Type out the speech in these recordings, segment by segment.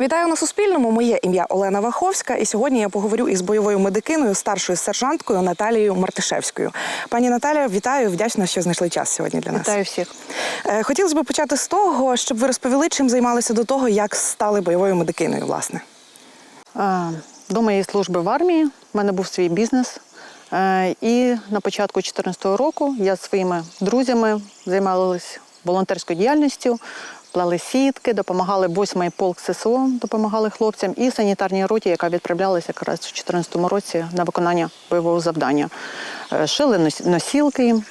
Вітаю на Суспільному. Моє ім'я Олена Ваховська, і сьогодні я поговорю із бойовою медикиною, старшою сержанткою Наталією Мартишевською. Пані Наталя, вітаю, вдячна, що знайшли час сьогодні для нас. Вітаю всіх. Е, Хотілося б почати з того, щоб ви розповіли, чим займалися до того, як стали бойовою медикиною, власне. Е, До моєї служби в армії в мене був свій бізнес. Е, І на початку 2014 року я зі своїми друзями займалися волонтерською діяльністю, плели сітки, допомагали 8-й полк ССО, допомагали хлопцям і санітарній роті, яка відправлялася якраз в 2014 році на виконання бойового завдання. Е, Шили носілки.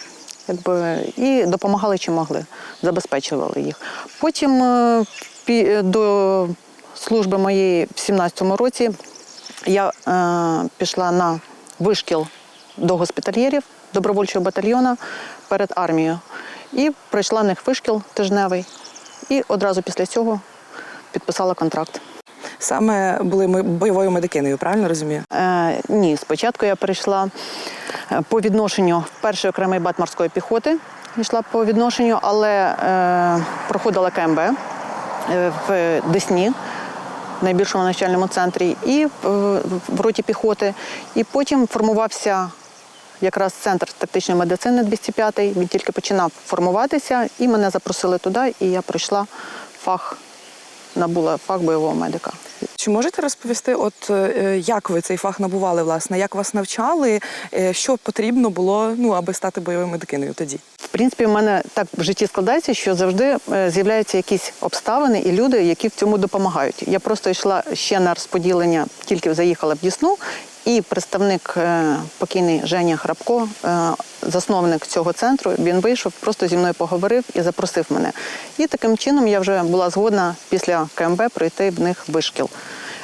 Якби, і допомагали чим могли, забезпечували їх. Потім е, до служби моєї в 17-му році я е, пішла на вишкіл до госпітальєрів добровольчого батальйону перед армією. І пройшла в них вишкіл тижневий. І одразу після цього підписала контракт. Саме були ми бойовою медикиною, правильно розумію? Е, ні, спочатку я прийшла е, по відношенню в перший окремий бат морської піхоти. Йшла по відношенню, але е, проходила КМБ е, в Десні, в найбільшому навчальному центрі, і в роті піхоти. І потім формувався якраз центр тактичної медицини 205 Він тільки починав формуватися, і мене запросили туди, і я пройшла фах, набула фах бойового медика. Чи можете розповісти, от е, як ви цей фах набували, власне, як вас навчали, е, що потрібно було, ну аби стати бойовою медикиною тоді? В принципі, в мене так в житті складається, що завжди е, з'являються якісь обставини і люди, які в цьому допомагають. Я просто йшла ще на розподілення, тільки заїхала в Дісну, і представник е, покійний Женя Храпко, е, засновник цього центру, він вийшов, просто зі мною поговорив і запросив мене. І таким чином я вже була згодна після КМБ пройти в них вишкіл.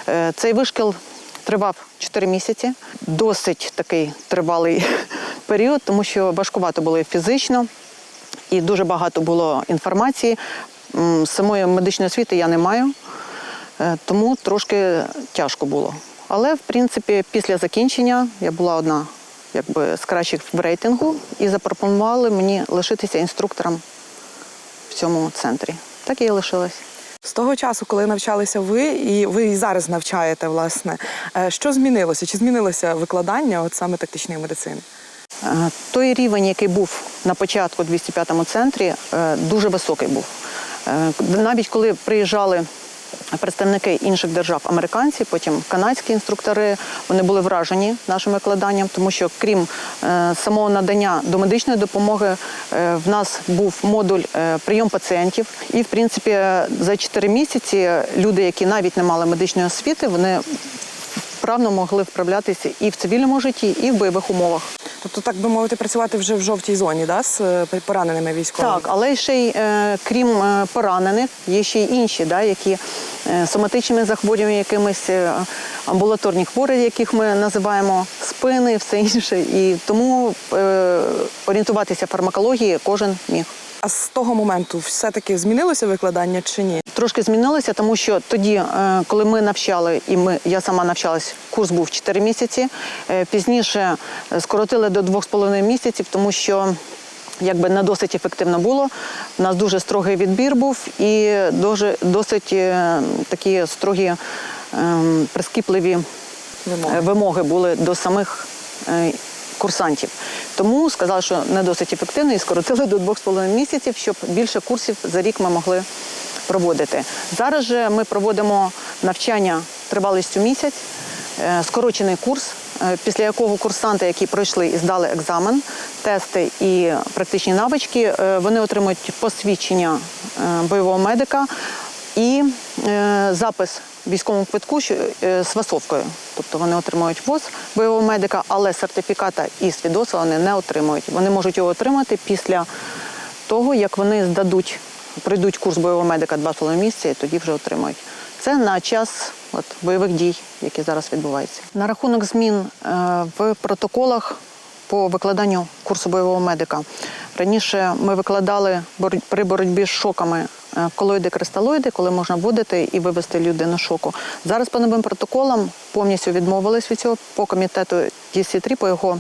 Е, Цей вишкіл тривав 4 місяці, досить такий тривалий період, тому що важкувато було і фізично, і дуже багато було інформації. Самої медичної освіти я не маю, тому трошки тяжко було. Але, в принципі, після закінчення я була одна якби, з кращих в рейтингу і запропонували мені лишитися інструктором в цьому центрі. Так я і лишилась. З того часу, коли навчалися ви, і ви і зараз навчаєте, власне, е, що змінилося? Чи змінилося викладання от саме тактичної медицини? Е, Той рівень, який був на початку в 205-му центрі, е, дуже високий був. Навіть коли приїжджали представники інших держав, американці, потім канадські інструктори, вони були вражені нашим викладанням, тому що крім е, самого надання домедичної допомоги, е, в нас був модуль е, прийом пацієнтів. І, в принципі, за 4 місяці люди, які навіть не мали медичної освіти, вони вправно могли вправлятися і в цивільному житті, і в бойових умовах. Тобто, так би мовити, працювати вже в жовтій зоні, да, з е, пораненими військовими? Так, але ще й е, крім е, поранених, є ще й інші, да, які соматичними захворюваннями, якимись амбулаторні хворі, яких ми називаємо спини все інше. І тому орієнтуватися фармакології кожен міг. А з того моменту все-таки змінилося викладання чи ні? Трошки змінилося, тому що тоді, е, коли ми навчали, і ми, я сама навчалась, курс був 4 місяці. Е, Пізніше е, скоротили до 2,5 місяців, тому що якби не досить ефективно було. У нас дуже строгий відбір був і дуже досить такі строгі прискіпливі Вимоги. вимоги були до самих курсантів. Тому сказали, що не досить ефективно і скоротили до 2,5 місяців, щоб більше курсів за рік ми могли проводити. Зараз же ми проводимо навчання тривалістю місяць, е, скорочений курс, е, після якого курсанти, які пройшли і здали екзамен, тести і практичні навички, е, вони отримують посвідчення бойового медика і запис в військовому квитку е, з фасовкою. Тобто вони отримують ВОЗ бойового медика, але сертифіката і свідоцтва вони не отримують. Вони можуть його отримати після того, як вони здадуть, пройдуть курс бойового медика 2,5 місяці і тоді вже отримують. Це на час от, бойових дій, які зараз відбуваються. На рахунок змін е, в протоколах по викладанню курсу бойового медика. Раніше ми викладали при боротьбі з шоками е, колоїди, кристалоїди, коли можна вводити і вивести людину шоку. Зараз по новим протоколам повністю відмовились від цього по комітету DC3, по його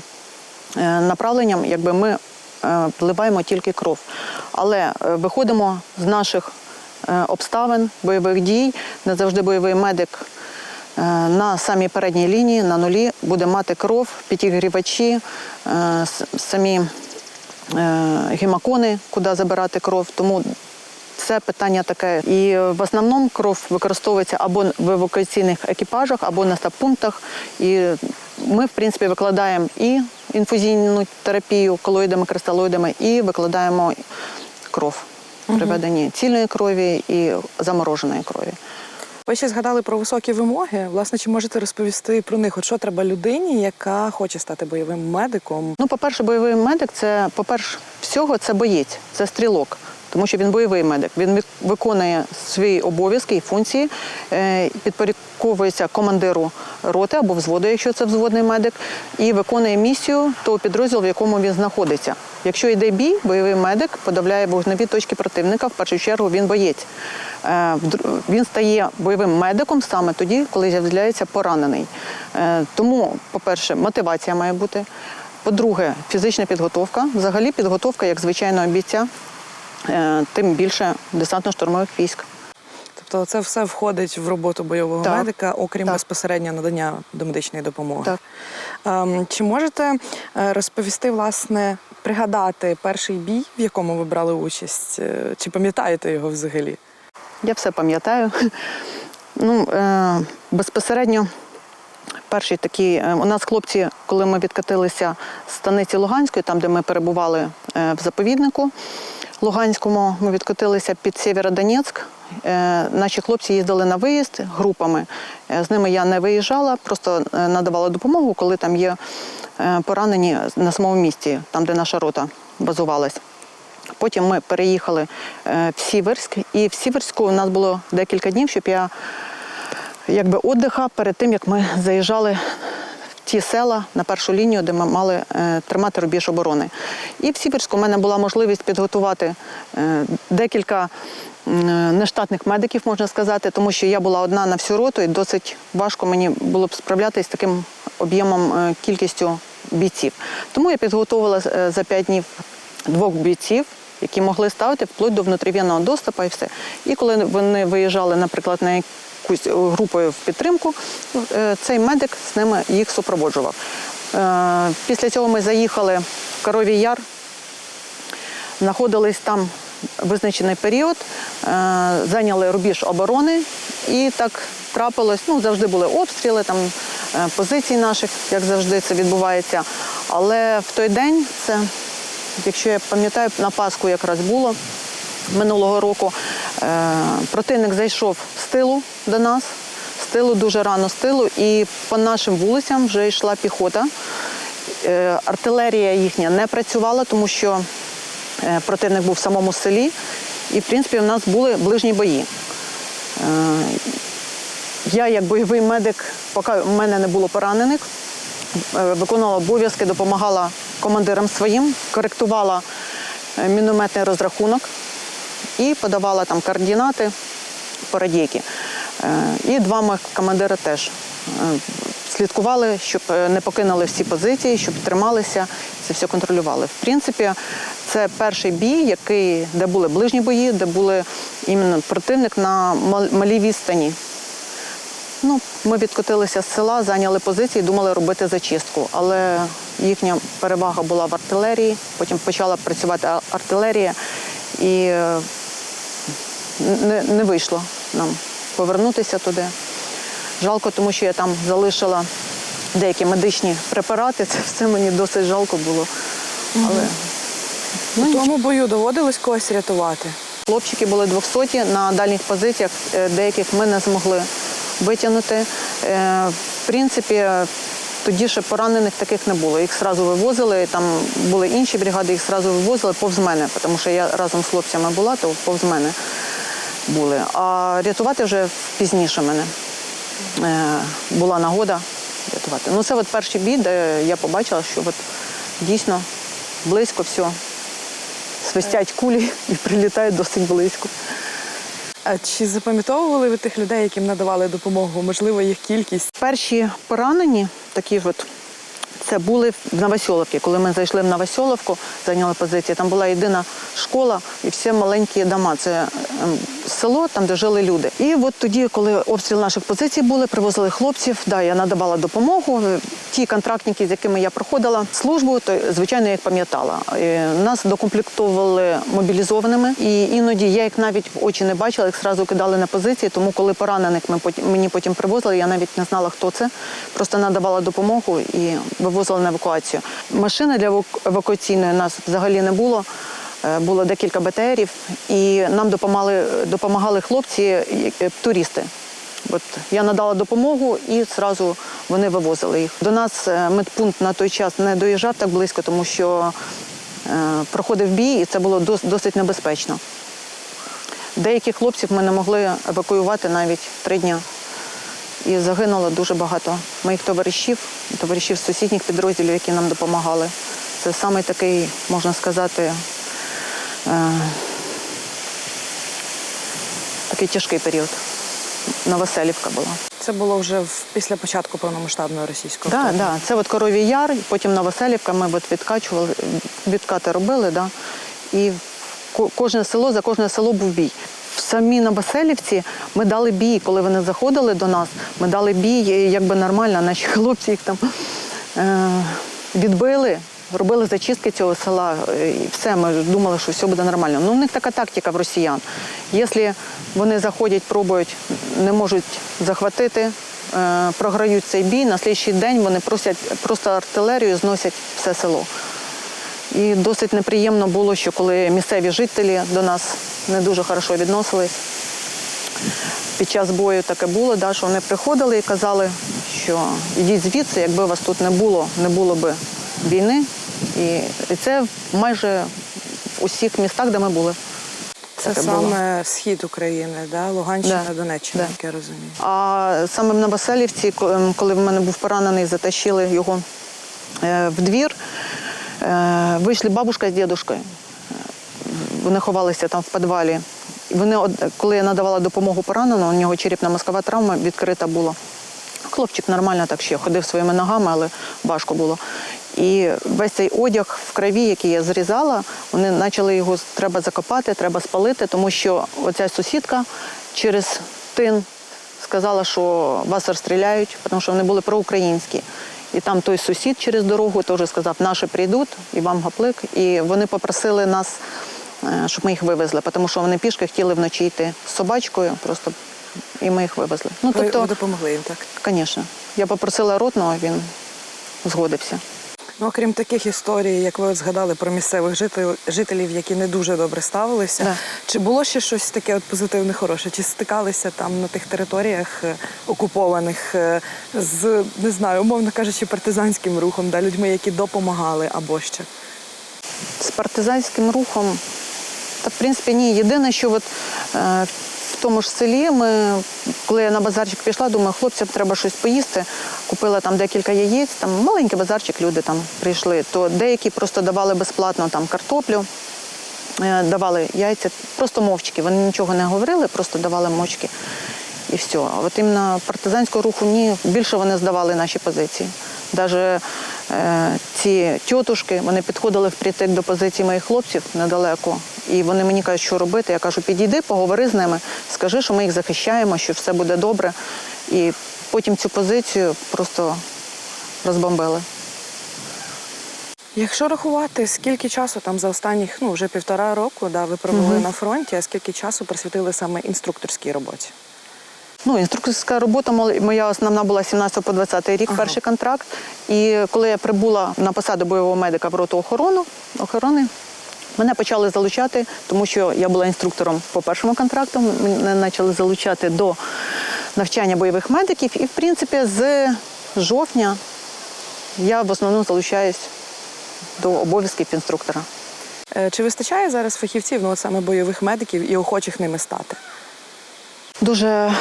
е, направленням, якби ми е, вливаємо тільки кров. Але е, виходимо з наших е, обставин, бойових дій. Не завжди бойовий медик е, на самій передній лінії, на нулі, буде мати кров, підігрівачі, е, самі е, гемокони, куди забирати кров. Тому це питання таке. І в основному кров використовується або в евакуаційних екіпажах, або на стаб-пунктах. І ми, в принципі, викладаємо і інфузійну терапію колоїдами, кристалоїдами, і викладаємо кров при веденні цільної крові і замороженої крові. Ви ще згадали про високі вимоги. Власне, чи можете розповісти про них? От що треба людині, яка хоче стати бойовим медиком? Ну, по-перше, бойовий медик це, по-перше, всього це боєць, це стрілок. Тому що він бойовий медик. Він виконує свої обов'язки і функції, е, підпорядковується командиру роти або взводу, якщо це взводний медик, і виконує місію того підрозділу, в якому він знаходиться. Якщо йде бій, бойовий медик подавляє вогневі точки противника. В першу чергу він боєць. Е, Він стає бойовим медиком саме тоді, коли з'являється поранений. Е, Тому, по-перше, мотивація має бути. По-друге, фізична підготовка. Взагалі підготовка як звичайного бійця, тим більше десантно-штурмових військ. Тобто, це все входить в роботу бойового Так. медика, окрім Так. безпосередньо надання домедичної допомоги. Так. Ем, чи можете е, розповісти, власне, пригадати перший бій, в якому ви брали участь? Е, Чи пам'ятаєте його взагалі? Я все пам'ятаю. Ну, е, безпосередньо перший такий, е, у нас хлопці, коли ми відкатилися з станиці Луганської, там, де ми перебували е, в заповіднику Луганському, ми відкотилися під Сєвєродонецьк. Е, Наші хлопці їздили на виїзд групами. Е, З ними я не виїжджала, просто е, надавала допомогу, коли там є поранені на самому місці, там, де наша рота базувалась. Потім ми переїхали в Сіверськ, і в Сіверську у нас було декілька днів, щоб я якби отдиха перед тим, як ми заїжджали ті села на першу лінію, де ми мали е, тримати рубіж оборони. І в Сіверську в мене була можливість підготувати е, декілька нештатних медиків, можна сказати, тому що я була одна на всю роту, і досить важко мені було б справлятися з таким об'ємом е, кількістю бійців. Тому я підготувала е, за п'ять днів двох бійців, які могли ставити вплоть до внутрів'янного доступу і все. І коли вони виїжджали, наприклад, на якусь е, групою в підтримку, е, цей медик з ними їх супроводжував. Е, Після цього ми заїхали в Коровій Яр, знаходились там визначений період, зайняли рубіж оборони, і так трапилось. Ну, завжди були обстріли, там позицій наших, як завжди це відбувається. Але в той день це, якщо я пам'ятаю, на Пасху якраз було минулого року. Е, Противник зайшов з тилу до нас, з тилу дуже рано з тилу, і по нашим вулицям вже йшла піхота. Е, Артилерія їхня не працювала, тому що е, противник був в самому селі, і в принципі в нас були ближні бої. Я, як бойовий медик, поки в мене не було поранених, виконувала обов'язки, допомагала командирам своїм, коректувала мінометний розрахунок і подавала там координати по радійки. Е, І два моїх командири теж е, слідкували, щоб е, не покинули всі позиції, щоб трималися, це все контролювали. В принципі, це перший бій, який, де були ближні бої, де були іменно противник на мал- малій відстані. Ну, ми відкотилися з села, зайняли позиції, думали робити зачистку. Але їхня перевага була в артилерії, потім почала працювати артилерія, і не, не вийшло нам повернутися туди. Жалко, тому що я там залишила деякі медичні препарати. Це все мені досить жалко було. Але У тому бою доводилось когось рятувати. Хлопчики були 200 на дальніх позиціях, е, деяких ми не змогли витягнути. Е, В принципі, тоді ще поранених таких не було. Їх одразу вивозили, там були інші бригади, їх одразу вивозили повз мене, тому що я разом з хлопцями була, то повз мене були. А рятувати вже пізніше мене е, була нагода рятувати. Ну, це от перший бій, де я побачила, що от дійсно близько все. Свистять кулі і прилітають досить близько. А чи запам'ятовували ви тих людей, яким надавали допомогу? Можливо, їх кількість? Перші поранені, такі ж от, це були в Новосьоловці. Коли ми зайшли в Новосьоловку, зайняли позиції, там була єдина школа і всі маленькі дома. Це ем, село, там де жили люди. І от тоді, коли обстріл наших позицій були, привозили хлопців. Да, я надавала допомогу. Ті контрактники, з якими я проходила службу, то звичайно я їх пам'ятала. Нас докомплектовували мобілізованими, і іноді я їх навіть в очі не бачила, їх зразу кидали на позиції. Тому, коли поранених ми потім мені потім привозили, я навіть не знала, хто це. Просто надавала допомогу і вивозила на евакуацію. Машини для еваку- евакуаційної нас взагалі не було. Е, Було декілька БТРів, і нам допомагали, допомагали хлопці, е, туристи. От я надала допомогу і одразу вони вивозили їх. До нас е, медпункт на той час не доїжджав так близько, тому що проходив бій, і це було досить небезпечно. Деяких хлопців ми не могли евакуювати навіть три дні. І загинуло дуже багато моїх товаришів, товаришів з сусідніх підрозділів, які нам допомагали. Це саме такий, можна сказати, такий тяжкий період. Новоселівка була. Це було вже після початку повномасштабного російського Так, вторгнення. да, це от Коровій Яр, потім Новоселівка, ми от відкачували, відкати робили, да, і кожне село, за кожне село був бій. В самій Новоселівці ми дали бій, коли вони заходили до нас, ми дали бій, якби нормально, наші хлопці їх там е, відбили. Робили зачистки цього села, е, і все, ми думали, що все буде нормально. Ну, у них така тактика в росіян. Якщо вони заходять, пробують, не можуть захватити, е, програють цей бій, на слідчий день вони просять просто артилерію, зносять все село. І досить неприємно було, що коли місцеві жителі до нас не дуже хорошо відносились. Під час бою таке було, да, що вони приходили і казали, що ідіть звідси, якби вас тут не було, не було би війни. І, це майже в усіх містах, де ми були. Це таке саме було. схід України, да? Луганщина, Да, Донеччина, да. як я розумію. А саме в Новоселівці, ем, коли в мене був поранений, затащили його е, в двір, е, вийшли бабушка з дідушкою. Вони ховалися там в підвалі. Вони, коли я надавала допомогу пораненому, у нього черепно мозкова травма відкрита була. Хлопчик нормально так ще ходив своїми ногами, але важко було. І весь цей одяг в крові, який я зрізала, вони почали його треба закопати, треба спалити, тому що оця сусідка через тин сказала, що вас розстріляють, тому що вони були проукраїнські. І там той сусід через дорогу теж сказав, наші прийдуть і вам гаплик. І вони попросили нас, е, щоб ми їх вивезли, тому що вони пішки хотіли вночі йти з собачкою, просто і ми їх вивезли. Ну, Ви, тобто, ви допомогли їм, так? Звісно. Я попросила ротного, він згодився. Ну, окрім таких історій, як ви от згадали про місцевих жителів, жителів, які не дуже добре ставилися. Да. Чи було ще щось таке от позитивне, хороше? Чи стикалися там на тих територіях е, окупованих е, з не знаю, умовно кажучи, партизанським рухом, да, людьми, які допомагали або ще? З партизанським рухом, та в принципі ні. Єдине, що от, е, тому ж селі ми, коли я на базарчик пішла, думаю, хлопцям треба щось поїсти. Купила там декілька яєць, там маленький базарчик, люди там прийшли. То деякі просто давали безплатно там картоплю, е, давали яйця, просто мовчки. Вони нічого не говорили, просто давали мовчки. І все. А от іменно партизанського руху ні, більше вони здавали наші позиції. Навіть е, ці тітушки, вони підходили впритик до позиції моїх хлопців недалеко. І вони мені кажуть, що робити. Я кажу, підійди, поговори з ними, скажи, що ми їх захищаємо, що все буде добре. І потім цю позицію просто розбомбили. Якщо рахувати, скільки часу там за останніх ну вже півтора року, да, ви провели на фронті, а скільки часу присвятили саме інструкторській роботі? Ну, інструкторська робота моя основна була 17 по 20 рік, Ага. перший контракт. І коли я прибула на посаду бойового медика в роту охорону, охорони, мене почали залучати, тому що я була інструктором по першому контракту. Мене почали залучати до навчання бойових медиків. І, в принципі, з жовтня я в основному залучаюсь до обов'язків інструктора. Е, Чи вистачає зараз фахівців, ну от саме бойових медиків і охочих ними стати? Дуже,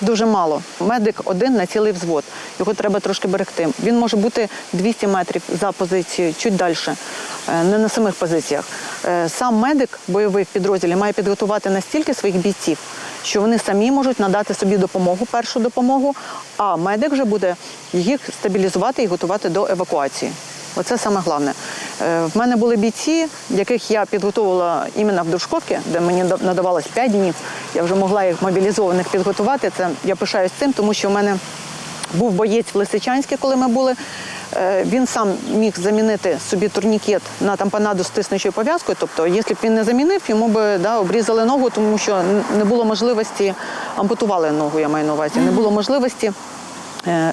дуже мало. Медик один на цілий взвод. Його треба трошки берегти. Він може бути 200 метрів за позицією, чуть далі, е, не на самих позиціях. Е, Сам медик бойовий в підрозділі має підготувати настільки своїх бійців, що вони самі можуть надати собі допомогу, першу допомогу, а медик вже буде їх стабілізувати і готувати до евакуації. Оце саме головне. Е, В мене були бійці, яких я підготувала іменно в Дружковці, де мені да- надавалось 5 днів. Я вже могла їх мобілізованих підготувати. Це я пишаюсь цим, тому що в мене був боєць в Лисичанській, коли ми були. Е, Він сам міг замінити собі турнікет на тампонаду з тиснучою пов'язкою. Тобто, якщо б він не замінив, йому б да, обрізали ногу, тому що не було можливості ампутували ногу, я маю на увазі. Не було можливості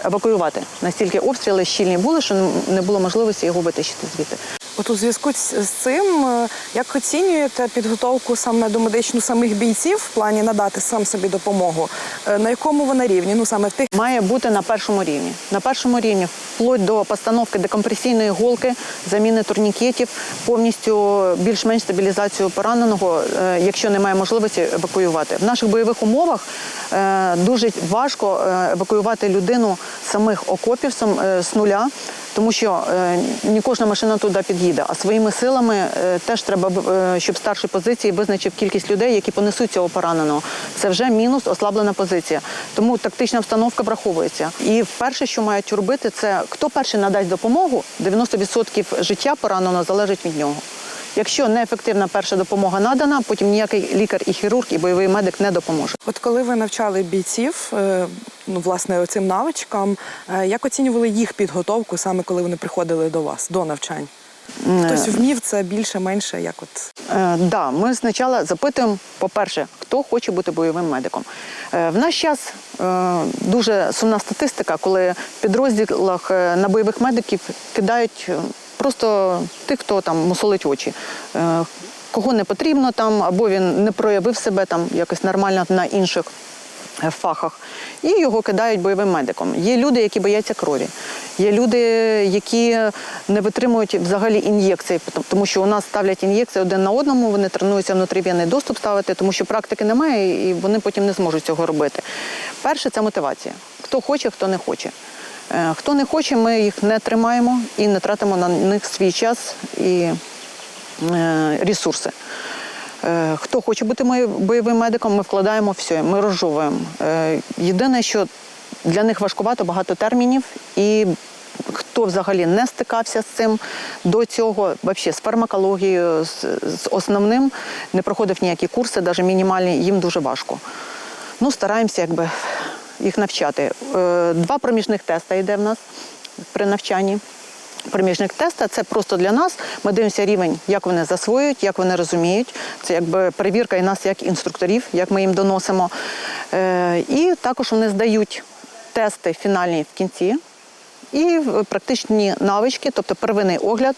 евакуювати. Настільки обстріли щільні були, що не було можливості його витащити звідти. От у зв'язку з цим, е, як оцінюєте підготовку саме до медичну самих бійців в плані надати сам собі допомогу? Е, На якому вона рівні? Ну саме в тих Має бути на першому рівні. На першому рівні, вплоть до постановки декомпресійної голки, заміни турнікетів, повністю більш-менш стабілізацію пораненого, е, якщо немає можливості евакуювати. В наших бойових умовах дуже важко евакуювати людину самих окопів з нуля. Тому що е, не кожна машина туди під'їде, а своїми силами е, теж треба, е, щоб старші позиції визначив кількість людей, які понесуть цього пораненого. Це вже мінус, ослаблена позиція. Тому тактична обстановка враховується. І перше, що мають робити, це хто перший надасть допомогу, 90% життя пораненого залежить від нього. Якщо неефективна перша допомога надана, потім ніякий лікар і хірург, і бойовий медик не допоможе. От коли ви навчали бійців, е, ну власне цим навичкам, е, як оцінювали їх підготовку саме коли вони приходили до вас до навчань? Хтось вмів це більше, менше, як от Е, да, ми спочатку запитуємо, по-перше, хто хоче бути бойовим медиком. Е, в наш час е, дуже сумна статистика, коли в підрозділах е, на бойових медиків кидають е, просто тих, хто там мусолить очі. Е, кого не потрібно там, або він не проявив себе там якось нормально на інших е, фахах, і його кидають бойовим медиком. Є люди, які бояться крові. Є люди, які не витримують взагалі ін'єкцій, тому що у нас ставлять ін'єкції один на одному, вони тренуються внутрів'яний доступ ставити, тому що практики немає, і вони потім не зможуть цього робити. Перше це мотивація. Хто хоче, хто не хоче. Е, Хто не хоче, ми їх не тримаємо і не тратимо на них свій час і е, ресурси. Е, Хто хоче бути бойовим медиком, ми вкладаємо все, ми розжовуємо. Єдине, що для них важкувато багато термінів, і хто взагалі не стикався з цим до цього, взагалі з фармакологією, з основним, не проходив ніякі курси, навіть мінімальні, їм дуже важко. Ну, стараємося якби їх навчати. Е, Два проміжних теста йде в нас при навчанні. Проміжник теста це просто для нас. Ми дивимося рівень, як вони засвоюють, як вони розуміють. Це якби перевірка і нас як інструкторів, як ми їм доносимо. Е, і також вони здають тести фінальні в кінці і практичні навички, тобто первинний огляд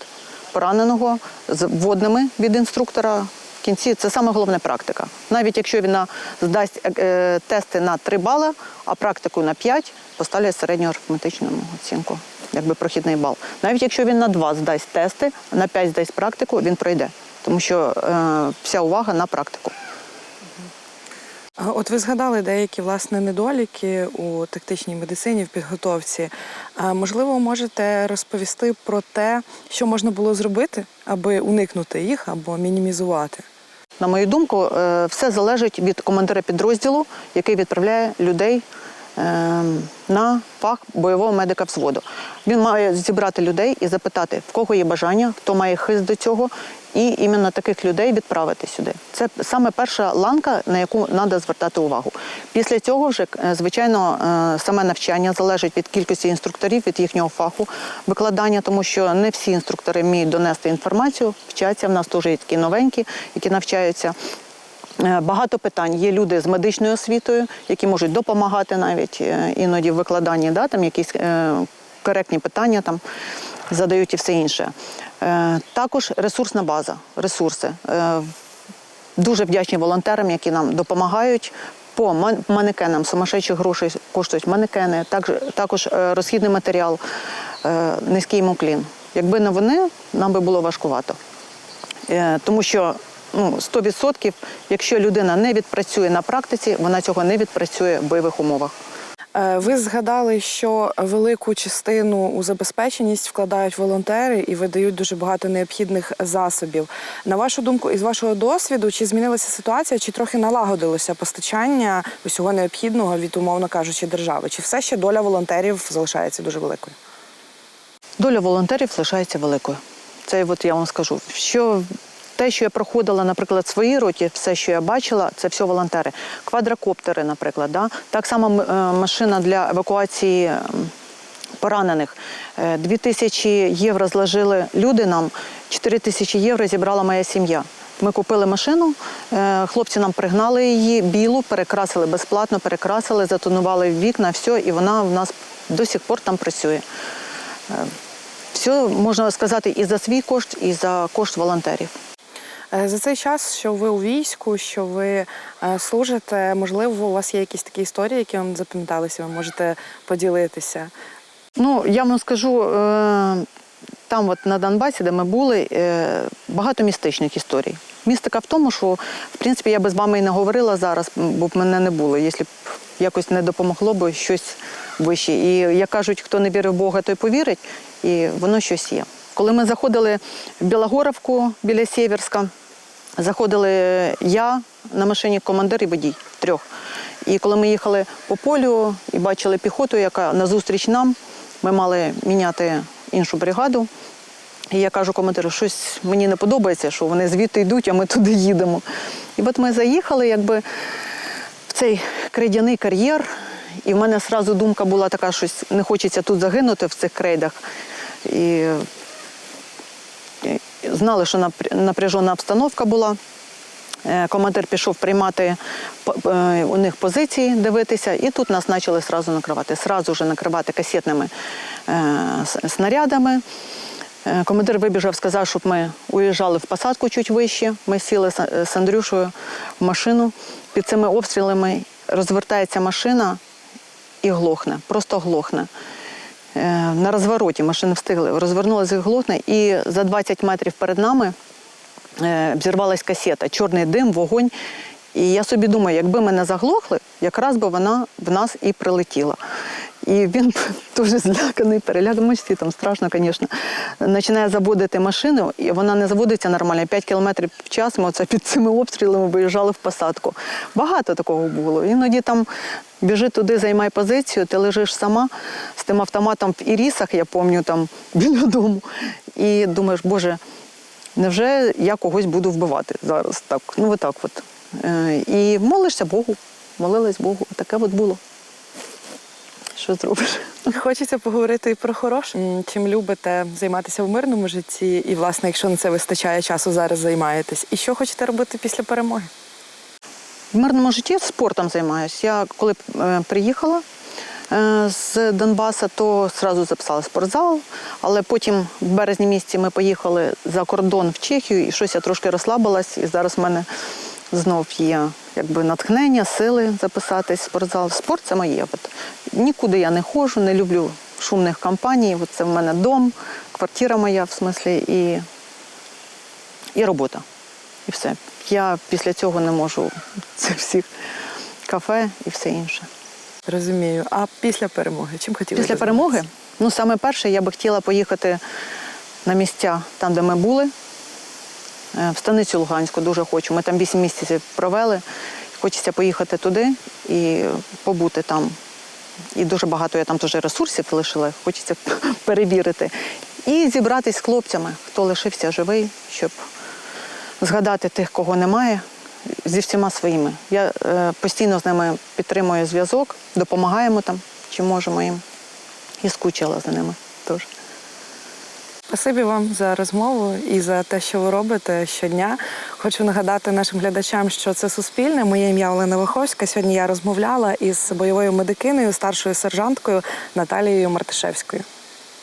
пораненого з вводними від інструктора. Кінці це саме головна практика. Навіть якщо він здасть е, е, тести на 3 бали, а практику на 5, поставлять середню арифметичну оцінку, якби прохідний бал. Навіть якщо він на 2 здасть тести, на 5 здасть практику, він пройде. Тому що е, вся увага на практику. От ви згадали деякі власне недоліки у тактичній медицині в підготовці. Можливо, можете розповісти про те, що можна було зробити, аби уникнути їх або мінімізувати. На мою думку, е, все залежить від командира підрозділу, який відправляє людей на фах бойового медика взводу. Він має зібрати людей і запитати, в кого є бажання, хто має хист до цього, і іменно таких людей відправити сюди. Це саме перша ланка, на яку треба звертати увагу. Після цього вже, е, звичайно, е, саме навчання залежить від кількості інструкторів, від їхнього фаху викладання, тому що не всі інструктори вміють донести інформацію, вчаться. В нас теж є такі новенькі, які навчаються. Е, Багато питань. Є люди з медичною освітою, які можуть допомагати навіть е, іноді в викладанні, да, там якісь е, коректні питання там задають і все інше. Е, Також ресурсна база, ресурси. Е, Дуже вдячні волонтерам, які нам допомагають. По ман- манекенам сумасшедших грошей коштують манекени, також, також е, розхідний матеріал, е, низький муклін. Якби не вони, нам би було важкувато. Тому що ну, 100%, якщо людина не відпрацює на практиці, вона цього не відпрацює в бойових умовах. Е, Ви згадали, що велику частину у забезпеченість вкладають волонтери і видають дуже багато необхідних засобів. На вашу думку, із вашого досвіду, чи змінилася ситуація, чи трохи налагодилося постачання усього необхідного від, умовно кажучи, держави? Чи все ще доля волонтерів залишається дуже великою? Доля волонтерів лишається великою. Це от я вам скажу. Що те, що я проходила, наприклад, в своїй роті, все, що я бачила, це все волонтери. Квадрокоптери, наприклад, да? так само е, машина для евакуації. Поранених Е, Дві тисячі євро зложили люди нам, чотири тисячі євро зібрала моя сім'я. Ми купили машину, е, хлопці нам пригнали її білу, перекрасили безплатно, перекрасили, затонували вікна, все, і вона в нас до сих пор там працює. Все можна сказати і за свій кошт, і за кошт волонтерів. Е, За цей час, що ви у війську, що ви е, служите, можливо, у вас є якісь такі історії, які вам запам'яталися, ви можете поділитися. Ну, я вам скажу, е, там, от на Донбасі, де ми були, багато містичних історій. Містика в тому, що в принципі я би з вами і не говорила зараз, бо б мене не було, якщо б якось не допомогло б щось вище. І як кажуть, хто не вірить в Бога, той повірить, і воно щось є. Коли ми заходили в Білогоровку біля Сєвєрська, заходили я на машині, командир і водій трьох. І коли ми їхали по полю і бачили піхоту, яка назустріч нам, ми мали міняти іншу бригаду. І я кажу командиру, щось мені не подобається, що вони звідти йдуть, а ми туди їдемо. І от ми заїхали якби в цей крейдяний кар'єр, і в мене одразу думка була така, щось не хочеться тут загинути в цих крейдах. І знали, що напр- напряжена обстановка була. Е, Командир пішов приймати е, у них позиції, дивитися, і тут нас почали сразу накривати. Сразу вже накривати касетними е, снарядами. Командир вибіжав, сказав, щоб ми уїжджали в посадку чуть вище. Ми сіли з Андрюшею в машину. Під цими обстрілами розвертається машина і глохне, просто глохне. Е, На розвороті машини встигли, розвернулася і і за 20 метрів перед нами е, взірвалась касета, чорний дим, вогонь. І я собі думаю, якби мене заглохли, якраз би вона в нас і прилетіла. І він дуже зляканий, переляканий, всі там страшно, звісно. Починає заводити машину, і вона не заводиться нормально. 5 кілометрів в час ми оце під цими обстрілами виїжджали в посадку. Багато такого було. Іноді там біжи туди, займай позицію, ти лежиш сама з тим автоматом в ірісах, я пам'ятаю, там біля дому. І думаєш, боже, невже я когось буду вбивати зараз? Так, ну отак от. Е, І молишся Богу, молилась Богу. Таке от було. Що зробиш? Хочеться поговорити і про хороше. Чим любите займатися в мирному житті, і, власне, якщо на це вистачає часу, зараз займаєтесь. І що хочете робити після перемоги? В мирному житті спортом займаюся. Я коли е, приїхала е, з Донбаса, то одразу записала спортзал, але потім в березні місяці ми поїхали за кордон в Чехію, і щось я трошки розслабилась, і зараз в мене знов є якби натхнення, сили записатись в спортзал. Спорт це моє. От. Нікуди я не ходжу, не люблю шумних компаній. От це в мене дом, квартира моя, в смислі, і, і робота. І все. Я після цього не можу цих всіх кафе і все інше. Розумію. А після перемоги? Чим хотіли Після перемоги, ну саме перше, я би хотіла поїхати на місця там, де ми були. Е, В станицю Луганську дуже хочу. Ми там 8 місяців провели. Хочеться поїхати туди і побути там. І дуже багато я там теж ресурсів лишила, хочеться перевірити. І зібратись з хлопцями, хто лишився живий, щоб згадати тих, кого немає, зі всіма своїми. Я е, постійно з ними підтримую зв'язок, допомагаємо там, чи можемо їм. І скучила за ними теж. Спасибі вам за розмову і за те, що ви робите щодня. Хочу нагадати нашим глядачам, що це суспільне. Моє ім'я Олена Виховська. Сьогодні я розмовляла із бойовою медикиною, старшою сержанткою Наталією Мартишевською.